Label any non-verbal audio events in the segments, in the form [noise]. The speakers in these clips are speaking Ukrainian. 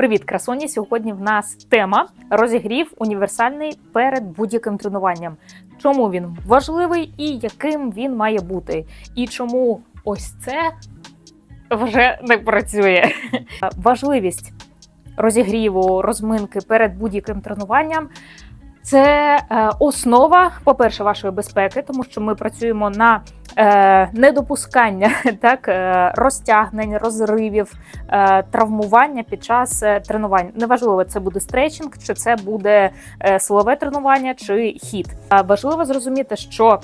Привіт, красуні! Сьогодні в нас тема розігрів універсальний перед будь-яким тренуванням. Чому він важливий і яким він має бути? І чому ось це вже не працює? [laughs] Важливість розігріву, розминки перед будь-яким тренуванням. Це е, основа, по-перше, вашої безпеки, тому що ми працюємо на е, недопускання [laughs] так, е, розтягнень, розривів, травмування під час тренувань. Неважливо, це буде стретчинг, чи це буде силове тренування, чи хід. Важливо зрозуміти, що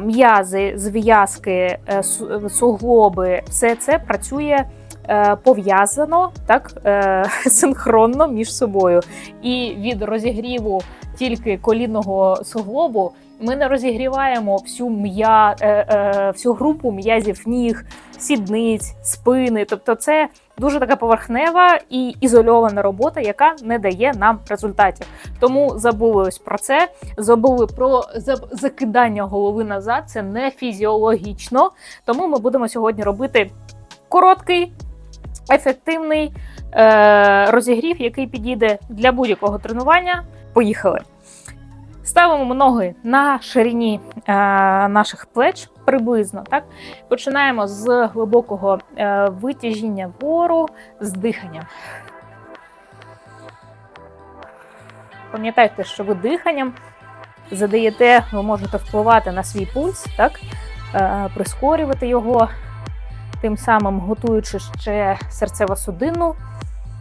м'язи, зв'язки, суглоби, все це працює. Е, Пов'язано так е, [laughs] синхронно між собою, і від розігріву тільки колінного суглобу ми не розігріваємо всю м'я, е, всю групу м'язів ніг, сідниць, спини. Тобто, це дуже така поверхнева і ізольована робота, яка не дає нам результатів. Тому забули ось про це. Забули про закидання голови назад. Це не фізіологічно. Тому ми будемо сьогодні робити короткий, ефективний е, розігрів, який підійде для будь-якого тренування. Поїхали. Ставимо ноги на ширині е, наших плеч приблизно. Так? Починаємо з глибокого е, витяжіння вгору з диханням. Пам'ятайте, що ви диханням задаєте, ви можете впливати на свій пульс, так? Е, прискорювати його, тим самим готуючи ще серцево-судинну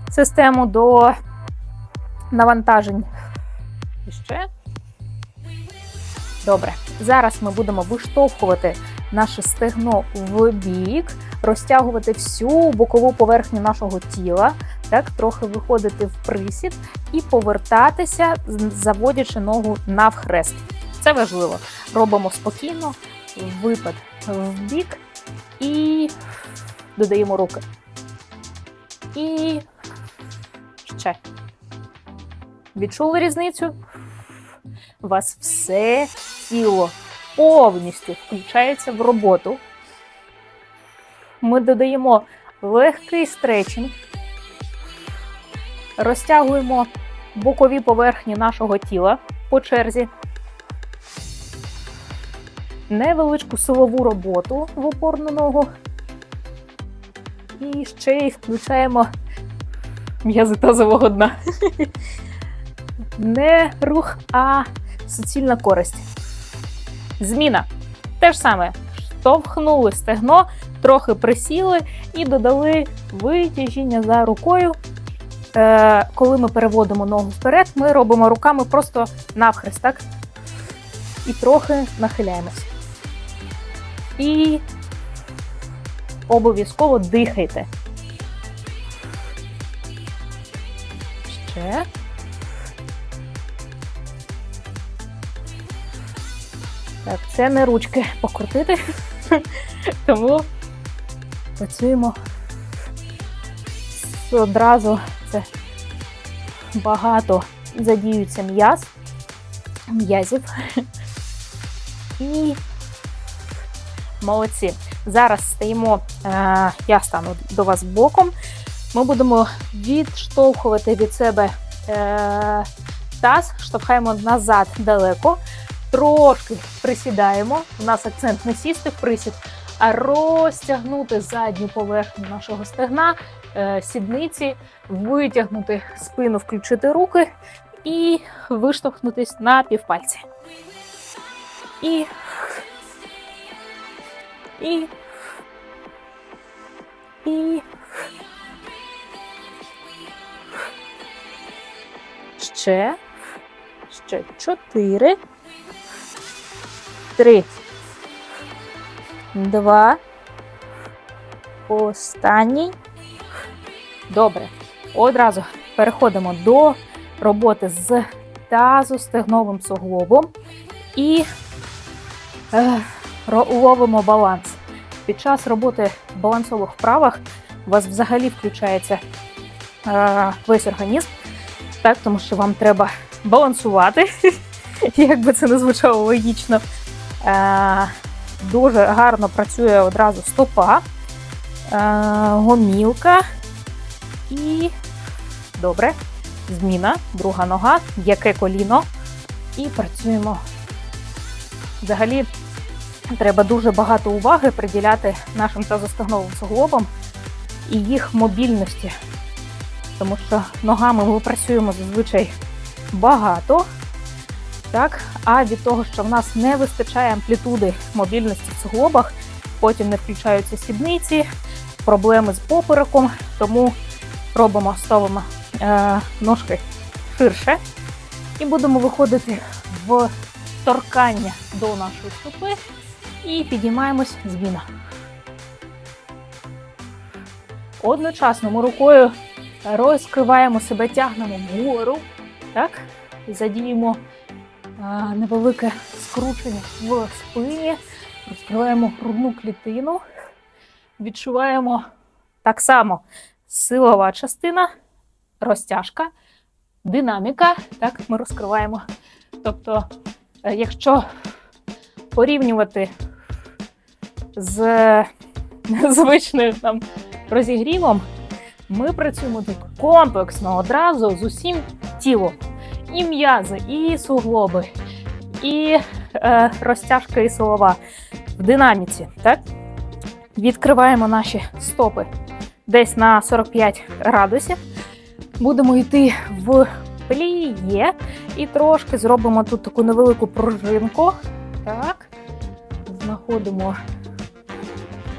систему до навантажень. І ще. Добре. Зараз ми будемо виштовхувати наше стегно в бік, розтягувати всю бокову поверхню нашого тіла, так, трохи виходити в присід і повертатися, заводячи ногу навхрест. Це важливо. Робимо спокійно, випад в бік і додаємо руки. І ще. Відчули різницю? У вас все тіло повністю включається в роботу. Ми додаємо легкий стретчинг, розтягуємо бокові поверхні нашого тіла по черзі, невеличку силову роботу в опорну ногу. І ще й включаємо м'язи тазового дна. Не рух, а суцільна користь. Зміна. Те ж саме. Штовхнули стегно, трохи присіли і додали витяжіння за рукою. Е, коли ми переводимо ногу вперед, ми робимо руками просто навхрест, так? І трохи нахиляємось. І обов'язково дихайте. Ще. Так, це не ручки покрутити. [laughs] Тому працюємо одразу. Це багато задіюється м'яз, м'язів. [laughs] І молодці. Зараз стаємо, е, я стану до вас боком. Ми будемо відштовхувати від себе е, таз, штовхаємо назад далеко трошки присідаємо. У нас акцент не сісти в присід, а розтягнути задню поверхню нашого стегна, е, сідниці, витягнути спину, включити руки і виштовхнутись на півпальці. І. І. І. Ще. Ще чотири три, два. Останній. Добре. Одразу переходимо до роботи з тазостегновим суглобом і е, ловимо баланс. Під час роботи в балансових вправах у вас взагалі включається е, весь організм, так, тому що вам треба балансувати, [laughs] як би це не звучало логічно. Е, дуже гарно працює одразу стопа, е, гомілка і Добре. Зміна, друга нога, яке коліно. І працюємо. Взагалі, треба дуже багато уваги приділяти нашим тазостегновим суглобам і їх мобільності. Тому що ногами ми працюємо зазвичай багато. Так? А від того, що в нас не вистачає амплітуди мобільності в суглобах, потім не включаються сідниці, проблеми з попереком, тому робимо, ставимо е, ножки ширше і будемо виходити в торкання до нашої стопи і підіймаємось зміна. Одночасно ми рукою розкриваємо себе, тягнемо вгору, так? І задіємо а, невелике скручення в спині, розкриваємо грудну клітину, відчуваємо так само силова частина, розтяжка, динаміка. Так, ми розкриваємо. Тобто, е, якщо порівнювати з [laughs] звичним там розігрівом, ми працюємо тут комплексно одразу з усім тілом. І м'язи, і суглоби, і е, розтяжка і силова в динаміці. Так? Відкриваємо наші стопи десь на 45 градусів. Будемо йти в пліє і трошки зробимо тут таку невелику пружинку. Так. Знаходимо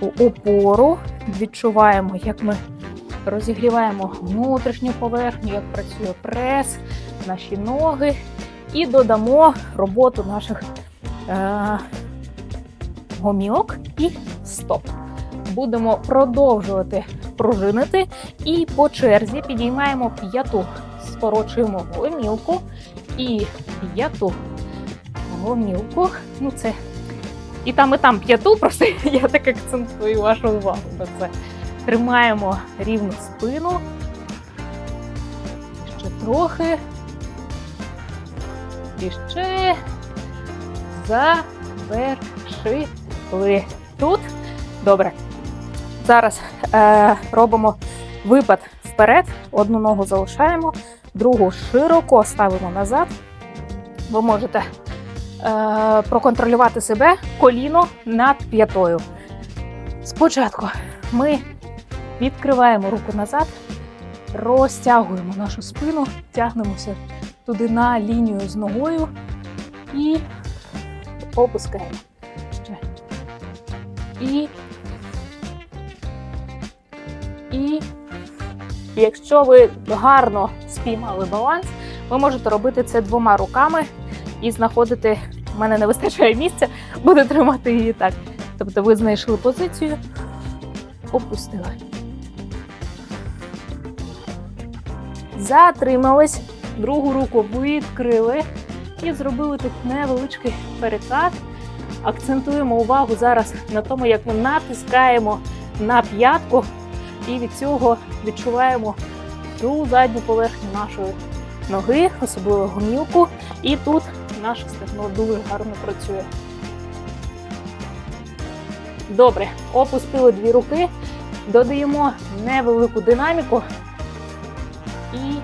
таку опору, відчуваємо, як ми розігріваємо внутрішню поверхню, як працює прес, наші ноги, і додамо роботу наших е- гомілок і стоп. Будемо продовжувати пружинити і по черзі підіймаємо п'яту, скорочуємо гомілку і п'яту гомілку. Ну, це і там, і там п'яту, просто [laughs] я так акцентую вашу увагу на це. Тримаємо рівну спину. Ще трохи. І ще завершили. Тут. Добре. Зараз е, робимо випад вперед. Одну ногу залишаємо, другу широко ставимо назад. Ви можете проконтролювати себе коліно над п'ятою. Спочатку ми відкриваємо руку назад, розтягуємо нашу спину, тягнемося туди на лінію з ногою і опускаємо. Ще. І. І якщо ви гарно спіймали баланс, ви можете робити це двома руками і знаходити. У мене не вистачає місця, буде тримати її так. Тобто ви знайшли позицію, опустили. Затримались, другу руку відкрили і зробили тут невеличкий перекат. Акцентуємо увагу зараз на тому, як ми натискаємо на п'ятку, і від цього відчуваємо всю задню поверхню нашої ноги, особливо гомілку. І тут наше стегно дуже гарно працює. Добре, опустили дві руки, додаємо невелику динаміку. І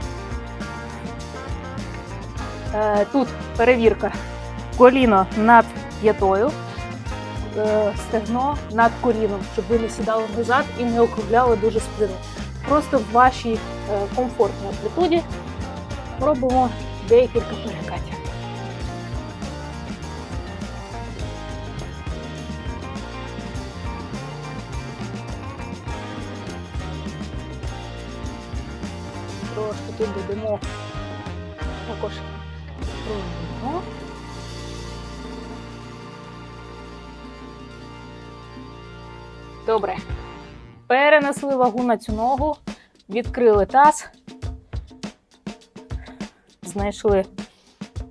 е, тут перевірка коліно над п'ятою, е, стегно над коліном, щоб ви не сідали назад і не округляли дуже спину. Просто в вашій е, комфортній амплітуді робимо декілька перекатів. Тут додамо також пружину. Добре. Перенесли вагу на цю ногу, відкрили таз, знайшли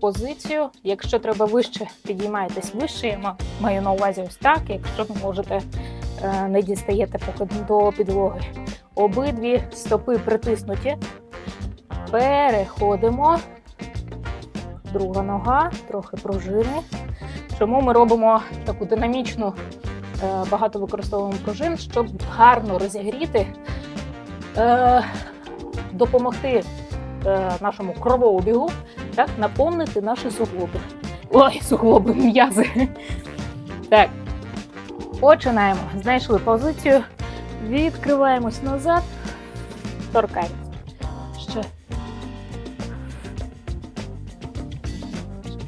позицію. Якщо треба вище, підіймайтесь вище. Я маю на увазі ось так. Якщо не можете, е, не дістаєте поки до підлоги. Обидві стопи притиснуті. Переходимо. Друга нога, трохи пружини. Чому ми робимо таку динамічну, е, багато використовуємо пружин, щоб гарно розігріти е, допомогти е, нашому кровообігу, так, наповнити наші суглоби. Ой, суглоби, м'язи. Так. Починаємо. Знайшли позицію. Відкриваємось назад. Торкаємось.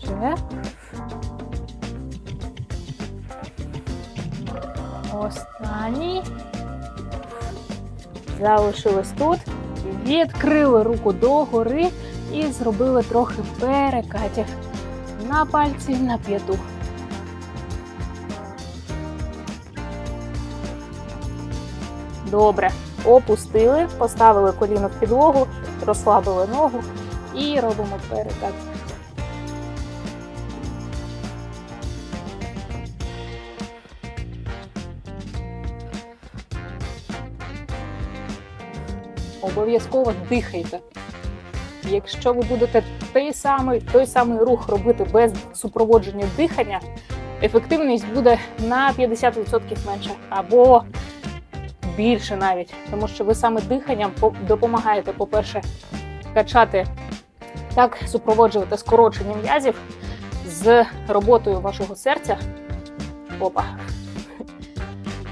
Ще. Останній. Залишились тут. Відкрили руку догори і зробили трохи перекатів на пальці на п'яту. Добре. Опустили, поставили коліно в підлогу, розслабили ногу і робимо перекат. Обов'язково дихайте. Якщо ви будете той самий, той самий рух робити без супроводження дихання, ефективність буде на 50% менше або більше навіть, тому що ви саме диханням допомагаєте, по-перше, качати, так супроводжувати скорочення м'язів з роботою вашого серця. Опа.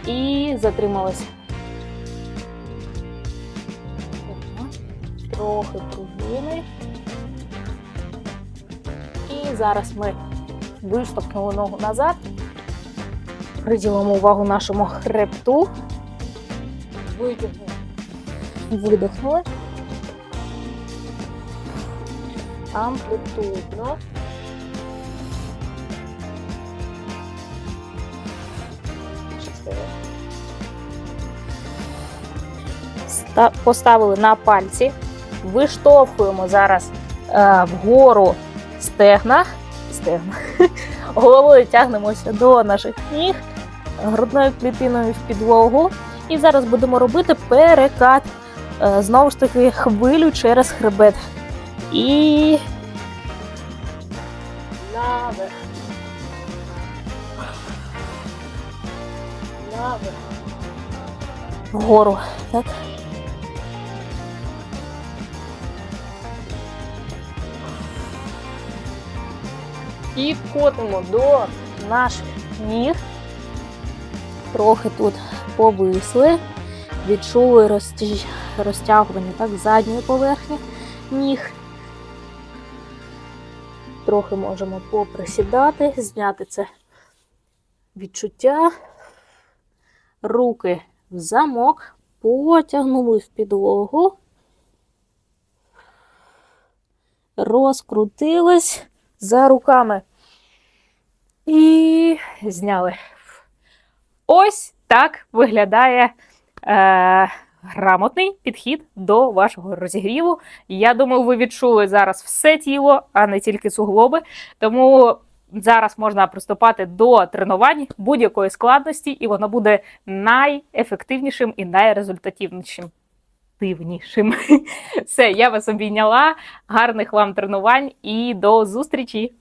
І затримались. Трохи пружини. І зараз ми виштовхнули ногу назад. Приділимо увагу нашому хребту. Витягнули. Видихнули. Амплітудно. Поставили на пальці. Виштовхуємо зараз е, вгору стегна. Стегна. [laughs] Головою тягнемося до наших ніг, грудною клітиною в підлогу. І зараз будемо робити перекат. Е, Знову ж таки, хвилю через хребет. І наверх. Наверх. Вгору. Так. І котимо до наших ніг. Трохи тут повисли, відчули розтягування так, задньої поверхні ніг. Трохи можемо поприсідати, зняти це відчуття. Руки в замок, потягнули в підлогу, розкрутились за руками і зняли. Ось так виглядає е, грамотний підхід до вашого розігріву. Я думаю, ви відчули зараз все тіло, а не тільки суглоби. Тому зараз можна приступати до тренувань будь-якої складності, і воно буде найефективнішим і найрезультативнішим. Дивнішим. [laughs] Все, я вас обійняла. Гарних вам тренувань і до зустрічі!